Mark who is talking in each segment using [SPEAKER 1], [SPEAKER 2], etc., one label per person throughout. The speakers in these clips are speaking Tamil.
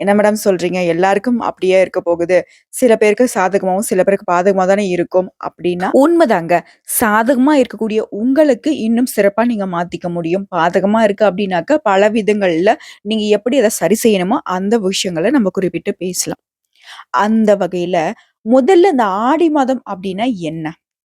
[SPEAKER 1] என்ன மேடம் சொல்றீங்க? எல்லாருக்கும் அப்படியே இருக்க போகுது. சில பேருக்கு சாதகமாகவும் சில பேருக்கு பாதகமாக தானே இருக்கும் அப்படின்னா உண்மைதாங்க. சாதகமா இருக்கக்கூடிய உங்களுக்கு இன்னும் சிறப்பா நீங்க மாத்திக்க முடியும். பாதகமா இருக்கு அப்படின்னாக்க பல விதங்கள்ல நீங்க எப்படி அதை சரி செய்யணுமோ அந்த விஷயங்களை நம்ம குறிப்பிட்டு பேசலாம். அந்த வகையில முதல்ல இந்த ஆடி மாதம் அப்படின்னா என்ன?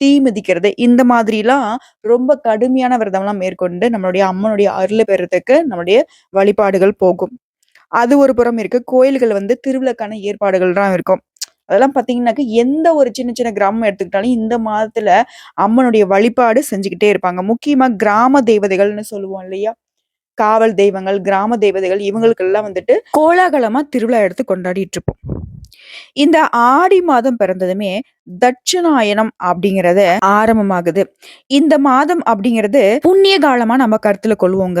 [SPEAKER 1] தீ மிதிக்கிறது. இந்த மாதிரிலாம் ரொம்ப கடுமையான விரதம்லாம் மேற்கொண்டு நம்மளுடைய அம்மனுடைய அருளை பெறத்துக்கு நம்மளுடைய வழிபாடுகள் போகும். அது ஒரு புறம் இருக்கு. கோயில்கள் வந்து திருவிழாக்கான ஏற்பாடுகள்லாம் இருக்கும். அதெல்லாம் பார்த்தீங்கன்னாக்க எந்த ஒரு சின்ன சின்ன கிராமம் எடுத்துக்கிட்டாலும் இந்த மாதத்துல அம்மனுடைய வழிபாடு செஞ்சுக்கிட்டே இருப்பாங்க. முக்கியமா கிராம தேவதைகள்னு சொல்லுவோம் இல்லையா? காவல் தெய்வங்கள் கிராம தேவதைகள் இவங்களுக்கெல்லாம் வந்துட்டு கோலாகலமா திருவிழா எடுத்து கொண்டாடிட்டு இருப்போம். இந்த ஆடி மாதம் பிறந்ததுமே தட்சிணாயனம் அப்படிங்கிறது ஆரம்பமாகுது. இந்த மாதம் அப்படிங்கிறது புண்ணிய காலமா நம்ம கருத்துல கொள்வோங்க.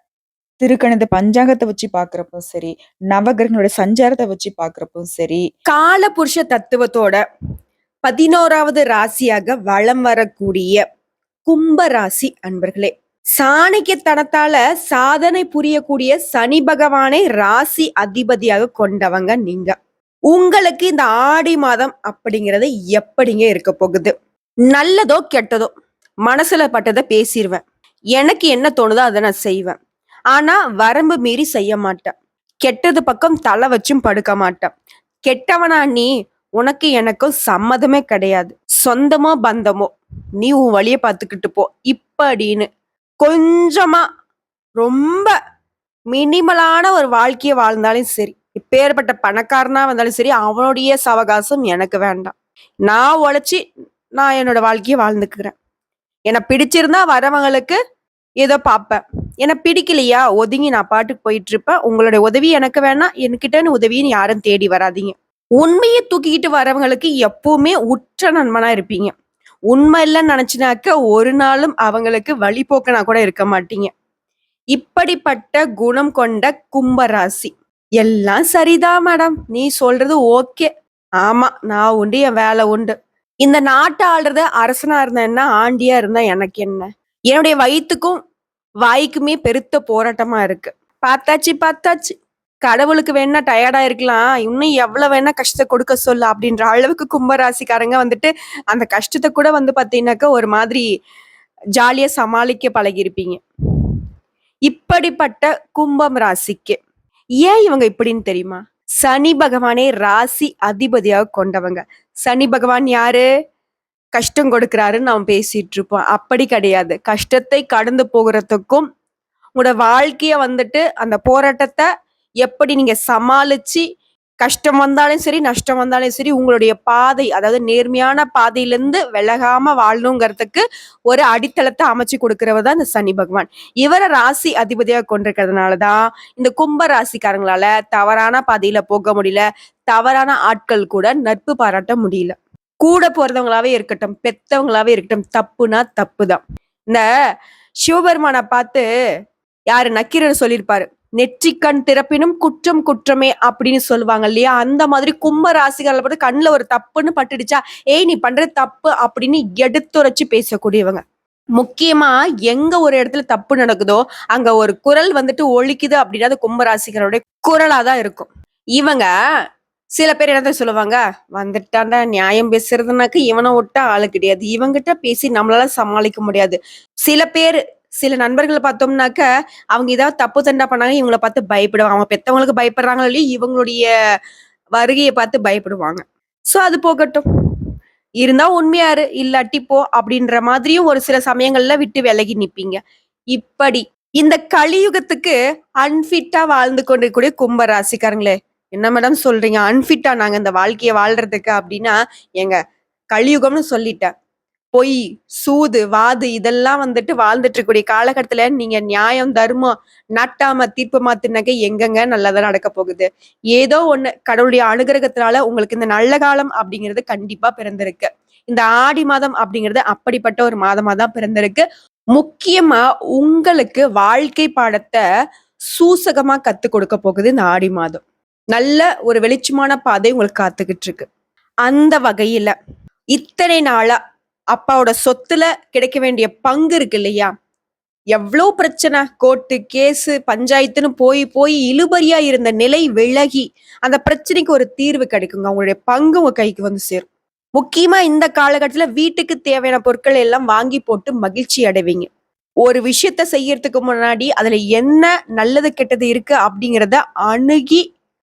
[SPEAKER 2] திருக்கணித பஞ்சாங்கத்தை வச்சு பார்க்குறப்பவும் சரி, நவகிரகங்களோட சஞ்சாரத்தை வச்சு பார்க்குறப்பவும் சரி, காலபுருஷ தத்துவத்தோட 11வது ராசியாக வலம் வரக்கூடிய கும்ப ராசி அன்பர்களே. சாணிக்கத்தனத்தால சாதனை புரியக்கூடிய சனி பகவானை ராசி அதிபதியாக கொண்டவங்க நீங்க. உங்களுக்கு இந்த ஆடி மாதம் அப்படிங்கிறது எப்படிங்க இருக்க போகுது? நல்லதோ, கெட்டதோ மனசுல பட்டதை பேசிடுவேன் எனக்கு என்ன தோணுதோ அதை நான் செய்வேன். ஆனா வரம்பு மீறி செய்ய மாட்டேன். கெட்டது பக்கம் தலை வச்சும் படுக்க மாட்டேன். கெட்டவனா நீ? உனக்கு எனக்கும் சம்மதமே கிடையாது. சொந்தமோ, பந்தமோ நீ உன் வழிய பார்த்துக்கிட்டு போ. இப்படின்னு கொஞ்சமா ரொம்ப மினிமலான ஒரு வாழ்க்கையை வாழ்ந்தாலும் சரி, இப்பேற்பட்ட பணக்காரனா வந்தாலும் சரி, அவனுடைய சவகாசம் எனக்கு வேண்டாம். நான் உழைச்சி நான் என்னோட வாழ்க்கையை வாழ்ந்துக்கிறேன். என்ன பிடிச்சிருந்தா வரவங்களுக்கு ஏதோ பார்ப்பேன். என்ன பிடிக்கலையா? ஒதுங்கி நான் பாட்டுக்கு போயிட்டுருப்பேன். உங்களுடைய உதவி எனக்கு வேணாம். என்கிட்டன்னு உதவின்னு யாரும் தேடி வராதீங்க. உண்மையை தூக்கிக்கிட்டு வரவங்களுக்கு எப்பவுமே உற்ற நண்பனா இருப்பீங்க. உண்மை இல்லைன்னு நினைச்சினாக்க ஒரு நாளும் அவங்களுக்கு வழிபோக்கனா கூட இருக்க மாட்டீங்க. இப்படிப்பட்ட குணம் கொண்ட கும்பராசி எல்லாம் சரிதான் மேடம். நீ சொல்றது ஓகே. ஆமா, நான் உண்டு, என் வேலை உண்டு. இந்த நாட்டை ஆள்றது அரசனா இருந்தேன்னா ஆண்டியா இருந்தா எனக்கு என்ன? என்னுடைய வயிற்றுக்கும் வாய்க்குமே பெருத்த போராட்டமா இருக்கு. பார்த்தாச்சு, பார்த்தாச்சு. கடவுளுக்கு வேணா டயர்டா இருக்கலாம். இன்னும் எவ்வளோ வேணா கஷ்டத்தை கொடுக்க சொல்ல அப்படின்ற அளவுக்கு கும்ப ராசிக்காரங்க வந்துட்டு, அந்த கஷ்டத்தை கூட வந்து பார்த்தீங்கன்னாக்கா, ஒரு மாதிரி ஜாலியா சமாளிக்க பழகியிருப்பீங்க. இப்படிப்பட்ட கும்பம் ராசிக்கு ஏன் இவங்க இப்படின்னு தெரியுமா? சனி பகவானே ராசி அதிபதியாக கொண்டவங்க. சனி பகவான் யாரு? கஷ்டம் கொடுக்குறாருன்னு நாம் பேசிட்டு இருப்போம். அப்படி கிடையாது. கஷ்டத்தை கடந்து போகிறதுக்கும் உங்களோட வாழ்க்கைய வந்துட்டு அந்த போராட்டத்தை எப்படி நீங்க சமாளிச்சு, கஷ்டம் வந்தாலும் சரி, நஷ்டம் வந்தாலும் சரி, உங்களுடைய பாதை அதாவது நேர்மையான பாதையிலிருந்து விலகாம வாழணுங்கிறதுக்கு ஒரு அடித்தளத்தை அமைச்சு குடுக்கிறவர் தான் இந்த சனி பகவான். இவர ராசி அதிபதியாக கொண்டிருக்கிறதுனால தான், இந்த கும்ப ராசிக்காரங்களால தவறான பாதையில போக முடியல. தவறான ஆட்கள் கூட நட்பு பாராட்ட முடியல. கூட போறவங்களாவே இருக்கட்டும், பெத்தவங்களாவே இருக்கட்டும், தப்புனா தப்பு தான். இந்த சிவபெருமான பார்த்து யாரு நக்கீரன் சொல்லியிருப்பாரு. "நெற்றிக்கண் திறப்பினும் குற்றம் குற்றமே" அப்படின்னு சொல்லுவாங்க இல்லையா? அந்த மாதிரி கும்ப ராசிக்காரங்கள பார்த்து கண்ல ஒரு தப்புன்னு பட்டுடுச்சா, "ஏய் நீ பண்றது தப்பு" அப்படின்னு எடுத்துரைச்சு பேசக்கூடியவங்க. முக்கியமா எங்க ஒரு இடத்துல தப்பு நடக்குதோ, அங்க ஒரு குரல் வந்துட்டு ஒழிக்குது அப்படின்னா, அது கும்ப குரலா தான் இருக்கும். இவங்க சில பேர் என்னத்த சொல்லுவாங்க, வந்துட்டாண்டா நியாயம் பேசுறதுனாக்க இவனை விட்டா ஆளு கிடையாது. இவங்கிட்ட பேசி நம்மளால சமாளிக்க முடியாது." சில பேர் சில நண்பர்களை பார்த்தோம்னாக்க, அவங்க ஏதாவது தப்பு தண்டா பண்ணாங்க, இவங்கள பார்த்து பயப்படுவாங்க. அவங்க பெத்தவங்களுக்கு பயப்படுறாங்களோ இல்லையோ, இவங்களுடைய வருகையை பார்த்து பயப்படுவாங்க. ஸோ அது போகட்டும். இருந்தா உண்மையாரு இல்லாட்டி போ அப்படின்ற மாதிரியும் ஒரு சில சமயங்கள்ல விட்டு விலகி நிப்பீங்க. இப்படி இந்த கலியுகத்துக்கு அன்பிட்டா வாழ்ந்து கொண்டிருக்கக்கூடிய கும்ப ராசிக்காரங்களே, என்ன மேடம் சொல்றீங்க? அன்ஃபிட்டா நாங்க இந்த வாழ்க்கையை வாழ்றதுக்கு அப்படின்னா, எங்க கலியுகம்னு சொல்லிட்டேன். பொய், சூது, வாது இதெல்லாம் வந்துட்டு வாழ்ந்துட்டு இருக்கக்கூடிய காலகட்டத்துல நீங்க நியாயம், தர்மம் நாட்டாம தீர்ப்பு மாத்தினாக்க எங்கங்க நல்லதா நடக்க போகுது? ஏதோ ஒண்ணு கடவுளுடைய அனுகிரகத்தினால உங்களுக்கு இந்த நல்ல காலம் அப்படிங்கிறது கண்டிப்பா பிறந்திருக்கு. இந்த ஆடி மாதம் அப்படிங்கிறது அப்படிப்பட்ட ஒரு மாதமா தான் பிறந்திருக்கு. முக்கியமா உங்களுக்கு வாழ்க்கை பாடத்தை சூசகமா கத்து கொடுக்க போகுது இந்த ஆடி மாதம். நல்ல ஒரு வெளிச்சமான பாதை உங்களுக்கு காத்துக்கிட்டு இருக்கு. அந்த வகையில இத்தனை நாளா அப்பாவோட சொத்துல கிடைக்க வேண்டிய பங்கு இருக்கு இல்லையா? எவ்வளோ பிரச்சனை, கோர்ட்டு, கேஸு, பஞ்சாயத்துன்னு போய் போய் இழுபறியா இருந்த நிலை விலகி, அந்த பிரச்சனைக்கு ஒரு தீர்வு கிடைக்குங்க. அவங்களுடைய பங்கு உங்க கைக்கு வந்து சேரும். முக்கியமா இந்த காலகட்டத்துல வீட்டுக்கு தேவையான பொருட்கள் எல்லாம் வாங்கி போட்டு மகிழ்ச்சி அடைவீங்க. ஒரு விஷயத்த செய்யறதுக்கு முன்னாடி அதுல என்ன நல்லது, கெட்டது இருக்கு அப்படிங்கிறத அணுகி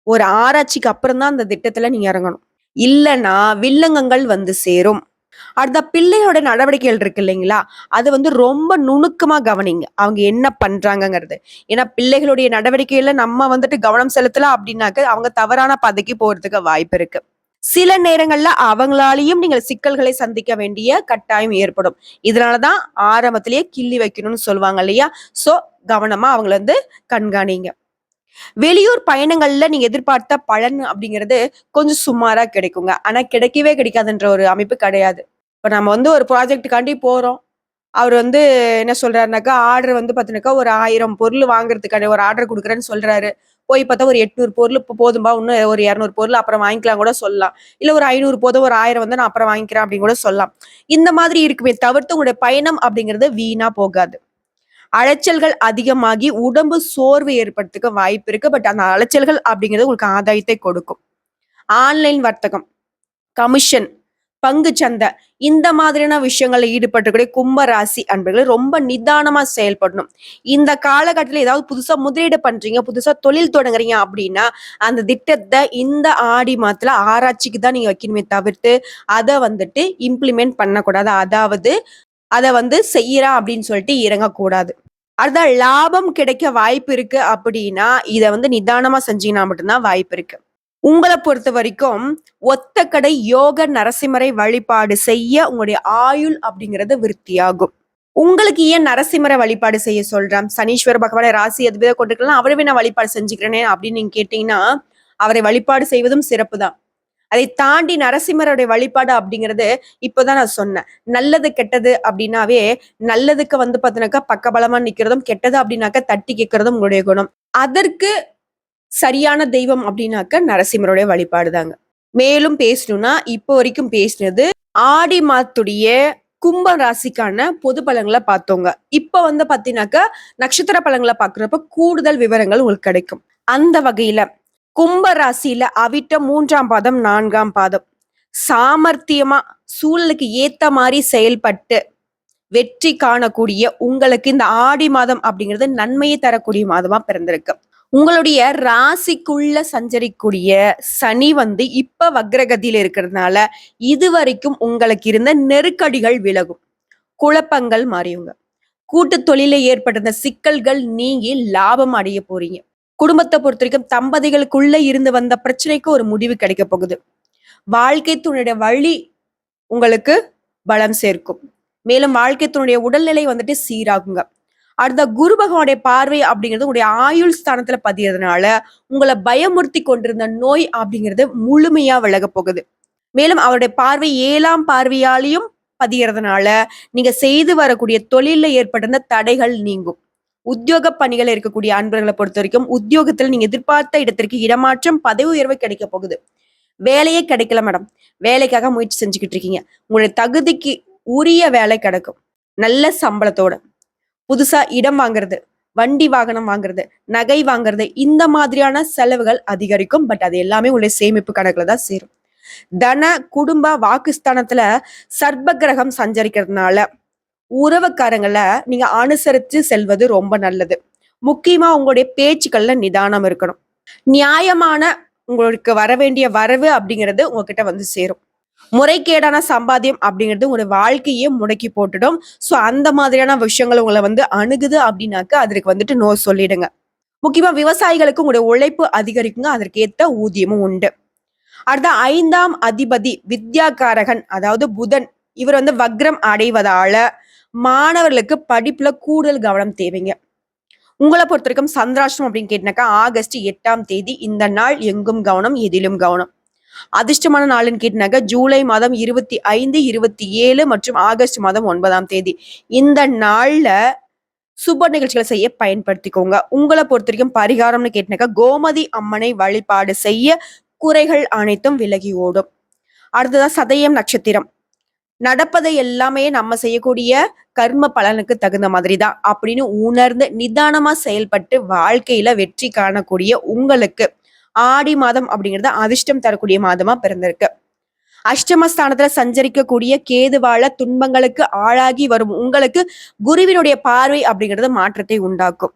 [SPEAKER 2] ஒரு ஆராய்ச்சிக்கு அப்புறம் தான் அந்த திட்டத்துல நீங்க இறங்கணும். இல்லைன்னா வில்லங்கங்கள் வந்து சேரும். அடுத்த பிள்ளையோட நடவடிக்கைகள் இருக்கு இல்லைங்களா? அது வந்து ரொம்ப நுணுக்கமா கவனிங்க. அவங்க என்ன பண்றாங்கங்கிறது. ஏன்னா பிள்ளைகளுடைய நடவடிக்கையில நம்ம வந்துட்டு கவனம் செலுத்தல அப்படின்னாக்க அவங்க தவறான பாதைக்கு போறதுக்கு வாய்ப்பு இருக்கு. சில நேரங்கள்ல அவங்களாலையும் நீங்கள் சிக்கல்களை சந்திக்க வேண்டிய கட்டாயம் ஏற்படும். இதனாலதான் ஆரம்பத்திலேயே கிள்ளி வைக்கணும்னு சொல்லுவாங்க இல்லையா? சோ கவனமா அவங்கள வந்து கண்காணிங்க. வெளியூர் பயணங்கள்ல நீங்க எதிர்பார்த்த பலன் அப்படிங்கிறது கொஞ்சம் சுமாரா கிடைக்குங்க. ஆனா கிடைக்கவே கிடைக்காதுன்ற ஒரு அமைப்பு கிடையாது. இப்ப நம்ம வந்து ஒரு ப்ராஜெக்ட்டுக்காண்டி போறோம். அவர் வந்து என்ன சொல்றாருனாக்கா ஆர்டர் வந்து பாத்தீங்கன்னாக்கா ஒரு ஆயிரம் பொருள் வாங்குறதுக்கான ஒரு ஆர்டர் கொடுக்குறேன்னு சொல்றாரு. போய் பார்த்தா ஒரு எட்நூறு பொருள் இப்போ போதும்பா இன்னும் ஒரு இரநூறு பொருள் அப்புறம் வாங்கிக்கலாம் கூட சொல்லலாம். இல்லை ஒரு ஐநூறு போதும் ஒரு ஆயிரம் வந்து நான் அப்புறம் வாங்கிக்கிறேன் அப்படின்னு கூட சொல்லலாம். இந்த மாதிரி இருக்குமே தவிர்த்து உங்களுடைய பயணம் அப்படிங்கிறது வீணா போகாது. அலைச்சல்கள் அதிகமாகி உடம்பு சோர்வு ஏற்படுறதுக்கு வாய்ப்பு இருக்கு. பட் அந்த அலைச்சல்கள் அப்படிங்கிறது உங்களுக்கு ஆதாயத்தை கொடுக்கும். ஆன்லைன் வர்த்தகம் கமிஷன் பங்கு சந்தை இந்த மாதிரியான விஷயங்கள்ல ஈடுபட்டுக்கூடிய கும்ப ராசி அன்பர்கள் ரொம்ப நிதானமா செயல்படணும். இந்த காலகட்டத்தில் ஏதாவது புதுசா முதலீடு பண்றீங்க புதுசா தொழில் தொடங்குறீங்க அப்படின்னா அந்த திட்டத்தை இந்த ஆடி மாதத்துல ஆராய்ச்சிக்கு தான் நீங்க வைக்கணுமே தவிர்த்து அதை வந்துட்டு இம்ப்ளிமெண்ட் பண்ணக்கூடாது. அதாவது அதை வந்து செய்யறா அப்படின்னு சொல்லிட்டு இறங்கக்கூடாது. அதுதான் லாபம் கிடைக்க வாய்ப்பு இருக்கு அப்படின்னா இதை வந்து நிதானமா செஞ்சீங்கன்னா மட்டும்தான் வாய்ப்பு இருக்கு. உங்களை பொறுத்த வரைக்கும் ஒத்த கடை யோக நரசிம்மரை வழிபாடு செய்ய உங்களுடைய ஆயுள் அப்படிங்கிறது விருத்தியாகும். உங்களுக்கு ஏன் நரசிம்மரை வழிபாடு செய்ய சொல்றேன்? சனீஸ்வர பகவானை ராசி அதுவித கொண்டிருக்கலாம் அவரவே நான் வழிபாடு செஞ்சுக்கிறேனே அப்படின்னு நீங்க கேட்டீங்கன்னா அவரை வழிபாடு செய்வதும் சிறப்பு தான் அதை தாண்டி நரசிம்மருடைய வழிபாடு அப்படிங்கிறது இப்போதான் நான் சொன்னேன். நல்லது கெட்டது அப்படின்னாவே நல்லதுக்கு வந்து பார்த்தீங்கன்னாக்கா பக்கபலமா நிக்கிறதும் கெட்டது அப்படின்னாக்கா தட்டி கேட்கறதும் உங்களுடைய குணம். அதற்கு சரியான தெய்வம் அப்படின்னாக்க நரசிம்மருடைய வழிபாடு தாங்க மேலும் பேசணும்னா இப்போ வரைக்கும் பேசினது ஆடி மாத்துடைய கும்ப ராசிக்கான பொது பலங்களை பார்த்தோங்க. இப்போ வந்து பார்த்தீங்கன்னாக்கா நட்சத்திர பலங்களை பார்க்குறப்ப கூடுதல் விவரங்கள் உங்களுக்கு கிடைக்கும். அந்த வகையில கும்ப ராசியில அவிட்ட மூன்றாம் பாதம் நான்காம் பாதம். சாமர்த்தியமா சூழலுக்கு ஏத்த மாதிரி செயல்பட்டு வெற்றி காணக்கூடிய உங்களுக்கு இந்த ஆடி மாதம் அப்படிங்கிறது நன்மையை தரக்கூடிய மாதமா பிறந்திருக்கு. உங்களுடைய ராசிக்குள்ள சஞ்சரிக்கூடிய சனி வந்து இப்ப வக்ரகதியில இருக்கிறதுனால இதுவரைக்கும் உங்களுக்கு இருந்த நெருக்கடிகள் விலகும். குழப்பங்கள் மாறியுங்க கூட்டு தொழில ஏற்பட்டிருந்த சிக்கல்கள் நீங்கி லாபம் அடைய போறீங்க. குடும்பத்தை பொறுத்த வரைக்கும் தம்பதிகளுக்குள்ள இருந்து வந்த பிரச்சனைக்கு ஒரு முடிவு கிடைக்க போகுது. வாழ்க்கை துணையுடைய வழி உங்களுக்கு பலம் சேர்க்கும். மேலும் வாழ்க்கை துணையுடைய உடல்நிலை வந்துட்டு சீராகுங்க. அடுத்த குரு பகவானுடைய பார்வை அப்படிங்கிறது உங்களுடைய ஆயுள் ஸ்தானத்துல பதியறதுனால உங்களை பயமுறுத்தி கொண்டிருந்த நோய் அப்படிங்கிறது முழுமையா விலக போகுது. மேலும் அவருடைய பார்வை ஏழாம் பார்வையாலையும் பதியறதுனால நீங்க செய்து வரக்கூடிய தொழில ஏற்பட்டிருந்த தடைகள் நீங்கும். உத்தியோக பணிகள் இருக்கக்கூடிய அன்பர்களை பொறுத்த வரைக்கும் உத்தியோகத்துல நீங்க எதிர்பார்த்த இடத்திற்கு இடமாற்றம் பதவி உயர்வு கிடைக்க போகுது. வேலையே கிடைக்கல மேடம். வேலைக்காக முயற்சி செஞ்சுக்கிட்டு இருக்கீங்க. உங்களுடைய தகுதிக்கு உரிய வேலை கிடைக்கும். நல்ல சம்பளத்தோட. புதுசா இடம் வாங்குறது வண்டி வாகனம் வாங்குறது நகை வாங்குறது இந்த மாதிரியான செலவுகள் அதிகரிக்கும். பட் அது எல்லாமே உங்களுடைய சேமிப்பு கணக்குல தான் சேரும். தன குடும்ப வாக்குஸ்தானத்துல சர்ப கிரகம் சஞ்சரிக்கிறதுனால உறவுக்காரங்களை நீங்க அனுசரித்து செல்வது ரொம்ப நல்லது. முக்கியமா உங்களுடைய பேச்சுக்கள்ல நிதானம் இருக்கணும். நியாயமான உங்களுக்கு வர வேண்டிய வரவு அப்படிங்கிறது உங்ககிட்ட வந்து சேரும். முறைகேடான சம்பாத்தியம் அப்படிங்கிறது உங்களுடைய வாழ்க்கையே முடக்கி போட்டுடும். ஸோ அந்த மாதிரியான விஷயங்கள் உங்களை வந்து அணுகுது அப்படின்னாக்க அதற்கு வந்துட்டு நோ சொல்லிடுங்க. முக்கியமா விவசாயிகளுக்கு உங்களுடைய உழைப்பு அதிகரிக்குங்க. அதற்கு ஏத்த ஊதியமும் உண்டு. அடுத்த ஐந்தாம் அதிபதி வித்யாகாரகன் அதாவது புதன் இவர் வந்து வக்ரம் அடைவதால மாணவர்களுக்கு படிப்புல கூடுதல் கவனம் தேவைங்க. உங்களை பொறுத்த வரைக்கும் சந்திராஷ்டம் அப்படின்னு கேட்டினாக்கா ஆகஸ்ட் எட்டாம் தேதி இந்த நாள் எங்கும் கவனம் எதிலும் கவனம். அதிர்ஷ்டமான நாள்னு கேட்டினாக்கா ஜூலை மாதம் இருபத்தி ஐந்து இருபத்தி ஏழு மற்றும் ஆகஸ்ட் மாதம் ஒன்பதாம் தேதி. இந்த நாள்ல சுப நிகழ்ச்சிகளை செய்ய பயன்படுத்திக்கோங்க. உங்களை பொறுத்த வரைக்கும் பரிகாரம்னு கேட்டினாக்கா கோமதி அம்மனை வழிபாடு செய்ய குறைகள் அனைத்தும் விலகி ஓடும். அடுத்ததான் சதயம் நட்சத்திரம். நடப்பதை எல்லாமே நம்ம செய்யக்கூடிய கர்ம பலனுக்கு தகுந்த மாதிரி தான் அப்படின்னு உணர்ந்து நிதானமா செயல்பட்டு வாழ்க்கையில வெற்றி காணக்கூடிய உங்களுக்கு ஆடி மாதம் அப்படிங்கிறது அதிர்ஷ்டம் தரக்கூடிய மாதமா பிறந்திருக்கு. அஷ்டமஸ்தானத்துல சஞ்சரிக்கக்கூடிய கேதுவாழ துன்பங்களுக்கு ஆளாகி வரும் உங்களுக்கு குருவினுடைய பார்வை அப்படிங்கிறது மாற்றத்தை உண்டாக்கும்.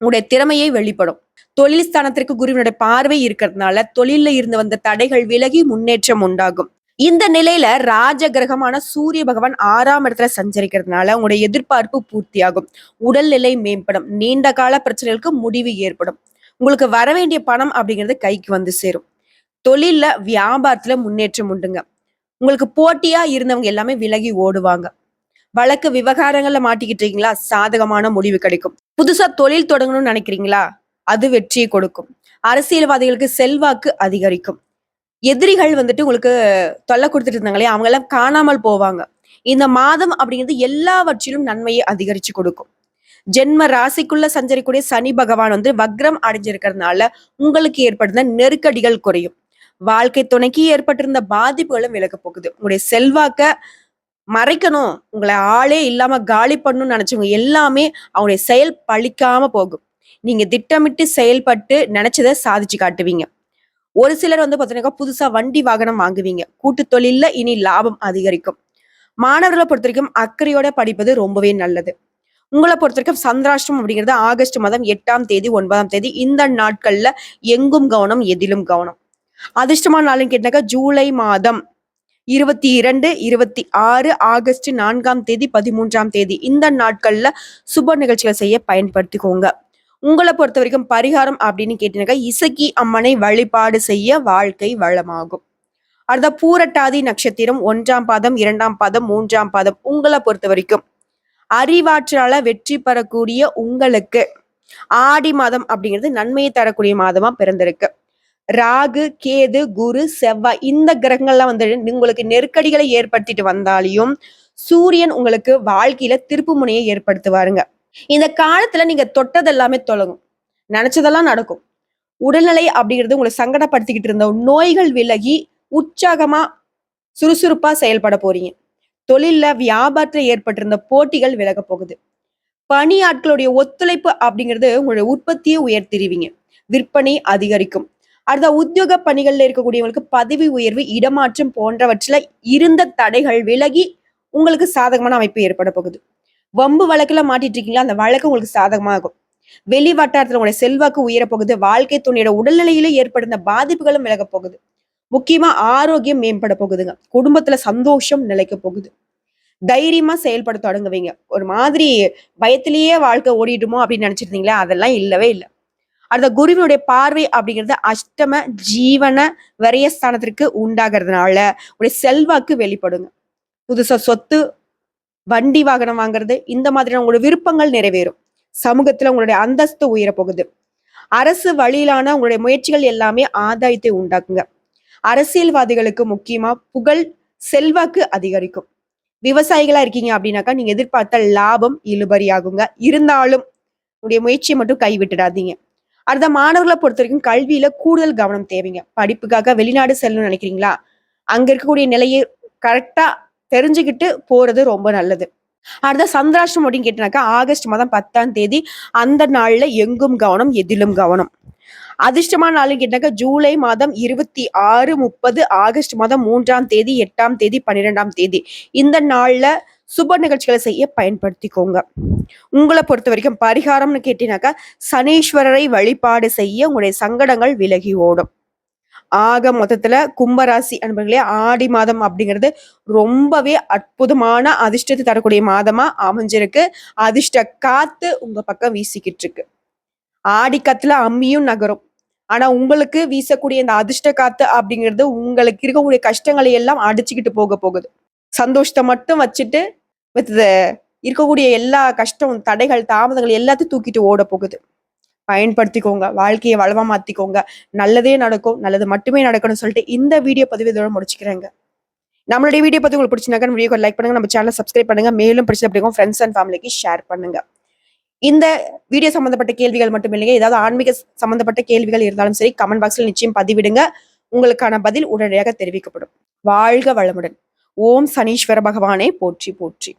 [SPEAKER 2] உங்களுடைய திறமையை வெளிப்படும். தொழில் ஸ்தானத்திற்கு குருவினுடைய பார்வை இருக்கிறதுனால தொழில இருந்து வந்த தடைகள் விலகி முன்னேற்றம் உண்டாகும். இந்த நிலையில ராஜ கிரகமான சூரிய பகவான் ஆறாம் இடத்துல சஞ்சரிக்கிறதுனால உங்களுடைய எதிர்பார்ப்பு பூர்த்தியாகும். உடல்நிலை மேம்படும். நீண்ட கால பிரச்சனைகளுக்கு முடிவு ஏற்படும். உங்களுக்கு வர வேண்டிய பணம் அப்படிங்கிறது கைக்கு வந்து சேரும். தொழில்ல வியாபாரத்துல முன்னேற்றம் உண்டுங்க. உங்களுக்கு போட்டியா இருந்தவங்க எல்லாமே விலகி ஓடுவாங்க. வழக்கு விவகாரங்கள்ல மாட்டிக்கிட்டு இருக்கீங்களா? சாதகமான முடிவு கிடைக்கும். புதுசா தொழில் தொடங்கணும்னு நினைக்கிறீங்களா? அது வெற்றியை கொடுக்கும். அரசியல்வாதிகளுக்கு செல்வாக்கு அதிகரிக்கும். எதிரிகள் வந்துட்டு உங்களுக்கு தொல்லை கொடுத்துட்டு இருந்தாங்களே அவங்க எல்லாம் காணாமல் போவாங்க. இந்த மாதம் அப்படிங்கிறது எல்லாவற்றிலும் நன்மையை அதிகரிச்சு கொடுக்கும். ஜென்ம ராசிக்குள்ள சஞ்சரிக்கூடிய சனி பகவான் வந்து வக்ரம் அடைஞ்சிருக்கிறதுனால உங்களுக்கு ஏற்படுத்த நெருக்கடிகள் குறையும். வாழ்க்கை துணைக்கு ஏற்பட்டிருந்த பாதிப்புகளும் விலக போகுது. உங்களுடைய செல்வாக்க மறைக்கணும். உங்களை ஆளே இல்லாம காலி பண்ணணும்னு நினைச்சவங்க எல்லாமே அவங்களுடைய செயல் பழிக்காம போகும். நீங்க திட்டமிட்டு செயல்பட்டு நினைச்சதை சாதிச்சு காட்டுவீங்க. ஒரு சிலர் வந்து பார்த்தீங்கன்னா புதுசா வண்டி வாகனம் வாங்குவீங்க. கூட்டு தொழில்ல இனி லாபம் அதிகரிக்கும். மாணவர்களை பொறுத்த வரைக்கும் அக்கறையோட படிப்பது ரொம்பவே நல்லது. உங்களை பொறுத்த வரைக்கும் சந்திராஷ்டம் அப்படிங்கிறது ஆகஸ்ட் மாதம் எட்டாம் தேதி ஒன்பதாம் தேதி இந்த நாட்கள்ல எங்கும் கவனம் எதிலும் கவனம். அதிர்ஷ்டமான நாளுன்னு கேட்டாக்கா ஜூலை மாதம் இருபத்தி இரண்டு இருபத்தி ஆறு ஆகஸ்ட் நான்காம் தேதி பதிமூன்றாம் தேதி இந்த நாட்கள்ல சுப நிகழ்ச்சிகள் செய்ய பயன்படுத்திக்கோங்க. உங்களை பொறுத்த வரைக்கும் பரிகாரம் அப்படின்னு கேட்டீங்கன்னா இசக்கி அம்மனை வழிபாடு செய்ய வாழ்க்கை வளமாகும். அடுத்த பூரட்டாதி நட்சத்திரம் ஒன்றாம் பாதம் இரண்டாம் பாதம் மூன்றாம் பாதம் உங்களை பொறுத்த வரைக்கும். அறிவாற்றலால வெற்றி பெறக்கூடிய உங்களுக்கு ஆடி மாதம் அப்படிங்கிறது நன்மையை தரக்கூடிய மாதமா பிறந்திருக்கு. ராகு கேது குரு செவ்வாய் இந்த கிரகங்கள்லாம் வந்து உங்களுக்கு நெருக்கடிகளை ஏற்படுத்திட்டு வந்தாலையும் சூரியன் உங்களுக்கு வாழ்க்கையில திருப்பு முனையை ஏற்படுத்துவாருங்க. இந்த காலத்துல நீங்க தொட்டது எல்லாமே தொலகும். நினைச்சதெல்லாம் நடக்கும். உடல்நிலை அப்படிங்கிறது உங்களை சங்கடப்படுத்திக்கிட்டு இருந்த நோய்கள் விலகி உற்சாகமா சுறுசுறுப்பா செயல்பட போறீங்க. தொழில்ல வியாபாரத்துல ஏற்பட்டிருந்த போட்டிகள் விலக போகுது. பணியாட்களுடைய ஒத்துழைப்பு அப்படிங்கிறது உங்களுடைய உற்பத்தியை உயர்த்திடுவீங்க. விற்பனை அதிகரிக்கும். அடுத்த உத்தியோக பணிகள்ல இருக்கக்கூடியவங்களுக்கு பதவி உயர்வு இடமாற்றம் போன்றவற்றில் இருந்த தடைகள் விலகி உங்களுக்கு சாதகமான அமைப்பு ஏற்பட போகுது. வம்பு வழக்குல மாட்டிட்டு இருக்கீங்களா அந்த வழக்கு உங்களுக்கு சாதகமாகும். வெளி வட்டாரத்துல உங்களுடைய செல்வாக்கு உயரப்போகுது. போகுது வாழ்க்கை துணையோட உடல்நிலையில ஏற்படுத்த பாதிப்புகளும் விலக போகுது. முக்கியமா ஆரோக்கியம் மேம்பட போகுதுங்க. குடும்பத்துல சந்தோஷம் நிலைக்க போகுது. தைரியமா செயல்பட தொடங்குவீங்க. ஒரு மாதிரி பயத்திலேயே வாழ்க்கை ஓடிடுமோ அப்படின்னு நினைச்சிருந்தீங்களா? அதெல்லாம் இல்லவே இல்லை. அடுத்த குருவினுடைய பார்வை அப்படிங்கிறது அஷ்டம ஜீவன விரயஸ்தானத்திற்கு உண்டாகிறதுனால உடைய செல்வாக்கு வெளிப்படுங்க. புதுசா சொத்து வண்டி வாகனம் வாங்குறது இந்த மாதிரியான உங்களோட விருப்பங்கள் நிறைவேறும். சமூகத்துல உங்களுடைய அந்தஸ்து உயர போகுது அரசு வழியிலான உங்களுடைய முயற்சிகள் எல்லாமே ஆதாயத்தை உண்டாக்குங்க. அரசியல்வாதிகளுக்கு முக்கியமா புகழ் செல்வாக்கு அதிகரிக்கும். விவசாயிகளா இருக்கீங்க அப்படின்னாக்கா நீங்க எதிர்பார்த்த லாபம் இழுபறியாகுங்க. இருந்தாலும் உங்களுடைய முயற்சியை மட்டும் கைவிட்டுடாதீங்க. அடுத்த மாணவர்களை பொறுத்த வரைக்கும் கல்வியில கூடுதல் கவனம் தேவைங்க. படிப்புக்காக வெளிநாடு செல்லணும்னு நினைக்கிறீங்களா? அங்க இருக்கக்கூடிய நிலையை கரெக்டா தெரிஞ்சுக்கிட்டு போறது ரொம்ப நல்லது. அடுத்த சந்திராஷ்டம் அப்படின்னு கேட்டனாக்கா ஆகஸ்ட் மாதம் பத்தாம் தேதி அந்த நாள்ல எங்கும் கவனம் எதிலும் கவனம். அதிர்ஷ்டமான நாள்னு கேட்டாக்கா ஜூலை மாதம் இருபத்தி ஆறு முப்பது ஆகஸ்ட் மாதம் மூன்றாம் தேதி எட்டாம் தேதி பன்னிரெண்டாம் தேதி. இந்த நாள்ல சுப நிகழ்ச்சிகளை செய்ய பயன்படுத்திக்கோங்க. உங்களை பொறுத்த வரைக்கும் பரிகாரம்னு கேட்டீங்கன்னாக்கா சனீஸ்வரரை வழிபாடு செய்ய உங்களுடைய சங்கடங்கள் விலகி ஓடும். ஆக மொத்தத்துல கும்பராசி அன்பர்களே ஆடி மாதம் அப்படிங்கிறது ரொம்பவே அற்புதமான அதிர்ஷ்டத்தை தரக்கூடிய மாதமா அமைஞ்சிருக்கு. அதிர்ஷ்ட காத்து உங்க பக்கம் வீசிக்கிட்டு இருக்கு ஆடி காத்துல அம்மியும் நகரும். ஆனா உங்களுக்கு வீசக்கூடிய இந்த அதிர்ஷ்ட காத்து அப்படிங்கிறது உங்களுக்கு இருக்கக்கூடிய கஷ்டங்களை எல்லாம் அடிச்சுக்கிட்டு போக போகுது. சந்தோஷத்தை மட்டும் வச்சுட்டு வித் இருக்கக்கூடிய எல்லா கஷ்டம் தடைகள் தாமதங்கள் எல்லாத்தையும் தூக்கிட்டு ஓட போகுது. பயன்படுத்திக்கோங்க. வாழ்க்கையை வளமா மாத்திக்கோங்க. நல்லதே நடக்கும். நல்லது மட்டுமே நடக்கணும்னு சொல்லிட்டு இந்த வீடியோ பதிவு இதோட முடிச்சுக்கிறேங்க. நம்மளுடைய வீடியோ பத்தி உங்களுக்கு பிடிச்சினாக்க வீடியோ லைக் பண்ணுங்க. நம்ம சேனல் சப்ஸ்கிரைப் பண்ணுங்க. மேலும் பிடிச்சது அப்படிங்க ஃப்ரெண்ட்ஸ் அண்ட் ஃபேமிலிக்கு ஷேர் பண்ணுங்க. இந்த வீடியோ சம்பந்தப்பட்ட கேள்விகள் மட்டும் இல்லைங்க. ஏதாவது ஆன்மீக சம்பந்தப்பட்ட கேள்விகள் இருந்தாலும் சரி கமெண்ட் பாக்ஸில் நிச்சயம் பதிவிடுங்க. உங்களுக்கான பதில் உடனடியாக தெரிவிக்கப்படும். வாழ்க வளமுடன். ஓம் சனீஸ்வர பகவானே. போற்றி போற்றி.